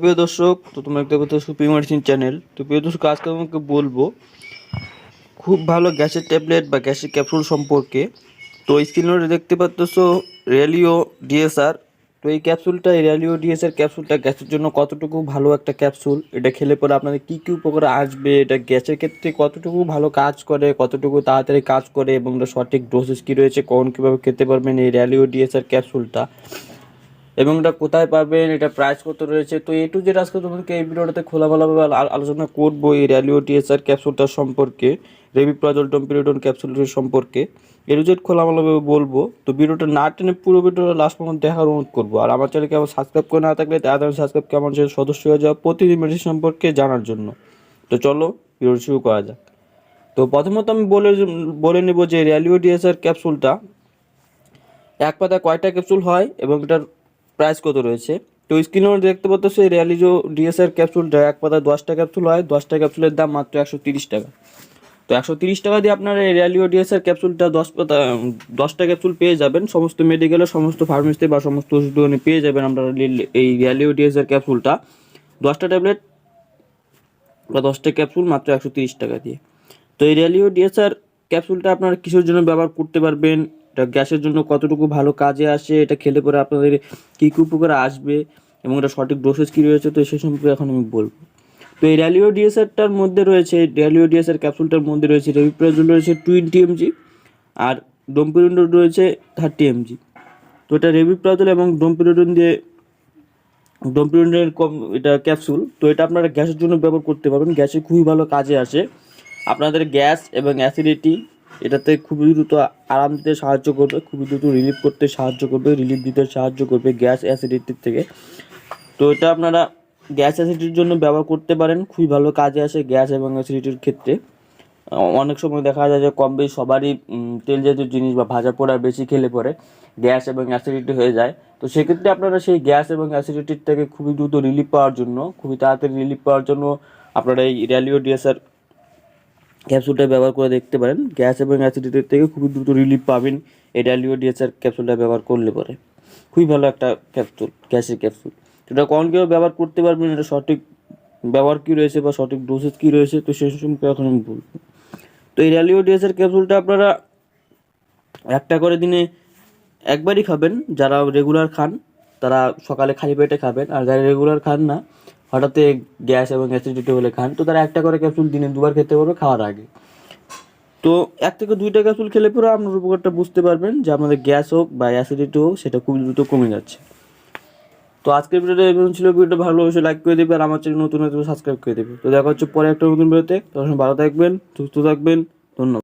প্রিয় দর্শক, তো তোমরা দেখতে পাচ্ছ সুপ্রিম মেডিসিন চ্যানেল তো প্রিয় দর্শক, আজকে তোমাকে বলব, খুব ভালো গ্যাসের ট্যাবলেট বা গ্যাসের ক্যাপসুল সম্পর্কে। তো স্ক্রিনে দেখতে পাচ্ছ রেলিও ডিএসআর তো এই ক্যাপসুলটা এই রেলিও ডিএসআর ক্যাপসুলটা গ্যাসের জন্য কতটুকু ভালো একটা ক্যাপসুল এটা খেলে পরে আপনাদের কী কী উপকার আসবে? এটা গ্যাসের ক্ষেত্রে কতটুকু ভালো কাজ করে, কতটুকু তাড়াতাড়ি কাজ করে, এবং সঠিক ডোসেস কী রয়েছে, কখন কীভাবে খেতে পারবেন এই রেলিও ডিএসআর ক্যাপসুলটা এবং এটা কোথায় পাবেন, এটা প্রাইস কত রয়েছে? তো এ টু জেড আজকে তোমাদেরকে এই ভিডিওটাতে আলো- আলোচনা করব এই র্যালিও টিএসআর ক্যাপসুলটার সম্পর্কে রেবিপ্রাজল টম্পিরিডন ক্যাপসুলটির সম্পর্কে। এ টু জেড খোলামেলাভাবে বলব। তো ভিডিওটা না টেনে পুরো ভিডিওটা লাস্ট পর্যন্ত দেখার অনুরোধ করব। আর আমার চ্যানেলকে আমার সাবস্ক্রাইব করে না থাকলে তাড়াতাড়ি সাবস্ক্রাইব করে আমার চ্যানেল সদস্য হয়ে যাওয়া প্রতিদিন মেডিসিন সম্পর্কে জানার জন্য। তো চলো ভিডিও শুরু করা যাক। তো প্রথমত আমি বলে বলে নেব যে র্যালিও ডিএসআর ক্যাপসুলটা এক পাতা কয়টা ক্যাপসুল হয় এবং এটার প্রাইস কত রয়েছে? তো স্ক্রিনে দেখতে পাচ্ছ এই রিয়ালিজো ডিএসআর ক্যাপসুলটা এক পাতা দশটা ক্যাপসুল হয়। দশটা ক্যাপসুলের দাম মাত্র একশো তিরিশ টাকা। তো একশো তিরিশ টাকা দিয়ে আপনারা এই র্যালিও ডিএসআর ক্যাপসুলটা দশ পাতা, দশটা ক্যাপসুল পেয়ে যাবেন। সমস্ত মেডিকেলে সমস্ত ফার্মেসিতে বা সমস্ত ওষুধ দোকানে পেয়ে যাবেন আপনারা এই র্যালিও ডিএসআর ক্যাপসুলটা দশটা ট্যাবলেট বা দশটা ক্যাপসুল মাত্র একশো তিরিশ টাকা দিয়ে। তো এই র্যালিও ডিএসআর ক্যাপসুলটা আপনারা কিসের জন্য ব্যবহার করতে পারবেন? এটা গ্যাসের জন্য কতটুকু ভালো কাজে আসে, এটা খেলে পরে আপনাদের কী কী উপকার আসবে এবং এটা সঠিক ডোসেজ কী রয়েছে, তো সে সম্পর্কে এখন আমি বলব। তো এই র্যালিও ডিএসআরটার মধ্যে রয়েছে র্যালিও ডিএসআর ক্যাপসুলটার মধ্যে রয়েছে রেভিপ্রাজল রয়েছে টোয়েন্টি এমজি আর ডোমপিরিডন রয়েছে থার্টি এমজি তো এটা রেভিপ্রাজল এবং ডোমপিরিডন দিয়ে ডোমপিরিডনের কম এটা ক্যাপসুল তো এটা আপনারা গ্যাসের জন্য ব্যবহার করতে পারবেন, গ্যাসে খুবই ভালো কাজে আসে। আপনাদের গ্যাস এবং অ্যাসিডিটি এটাতে খুবই দ্রুত আরাম দিতে সাহায্য করবে, খুবই দ্রুত রিলিফ করতে সাহায্য করবে রিলিফ দিতে সাহায্য করবে গ্যাস অ্যাসিডিটির থেকে। তো এটা আপনারা গ্যাস অ্যাসিডিটির জন্য ব্যবহার করতে পারেন, খুবই ভালো কাজে আসে গ্যাস এবং অ্যাসিডিটির ক্ষেত্রে। অনেক সময় দেখা যায় যে কম বেশি সবারই তেল জাতীয় জিনিস বা ভাজা পোড়া বেশি খেলে পরে গ্যাস এবং অ্যাসিডিটি হয়ে যায়। তো সেক্ষেত্রে আপনারা সেই গ্যাস এবং অ্যাসিডিটির থেকে খুবই দ্রুত রিলিফ পাওয়ার জন্য, খুবই তাড়াতাড়ি রিলিফ পাওয়ার জন্য আপনারা এই র্যালিও ডিএসআর ক্যাপসুলটা ব্যবহার করে দেখতে পারেন। গ্যাস এবং অ্যাসিডিটির থেকে খুবই দ্রুত রিলিফ পাবেন। এই ডালিও ডিএসআর ক্যাপসুলটা ব্যবহার করলে পরে। খুবই ভালো একটা ক্যাপসুল, গ্যাসের ক্যাপসুল। এটা কোন কেউ ব্যবহার করতে পারবেন এটা সঠিক ব্যবহার কী রয়েছে বা সঠিক ডোসেজ কী রয়েছে, তো সেই সম্পর্কে এখন আমি বলব। তো এই র্যালিও ডিএসআর ক্যাপসুলটা আপনারা একটা করে দিনে একবারই খাবেন, যারা রেগুলার খান। তারা সকালে খালি পেটে খাবেন, আর যারা রেগুলার খান না, হঠাৎ গ্যাস এবং অ্যাসিডিটি হলে খান, তো তারা একটা করে ক্যাপসুল দিনে দুবার খেতে পারবে খাওয়ার আগে। তো এক থেকে দুইটা ক্যাপসুল খেলে পরে আপনার উপকারটা বুঝতে পারবেন যে আপনাদের গ্যাস হোক বা অ্যাসিডিটি হোক, সেটা খুব দ্রুত কমে যাচ্ছে। তো আজকের ভিডিওটা এবং ছিল। ভিডিওটা ভালো অবশ্যই লাইক করে দেবে আর আমার চ্যানেল নতুন নতুন সাবস্ক্রাইব করে দেবে তো দেখা হচ্ছে পরে একটা নতুন ভিডিওতে। তখন ভালো থাকবেন, সুস্থ থাকবেন, ধন্যবাদ।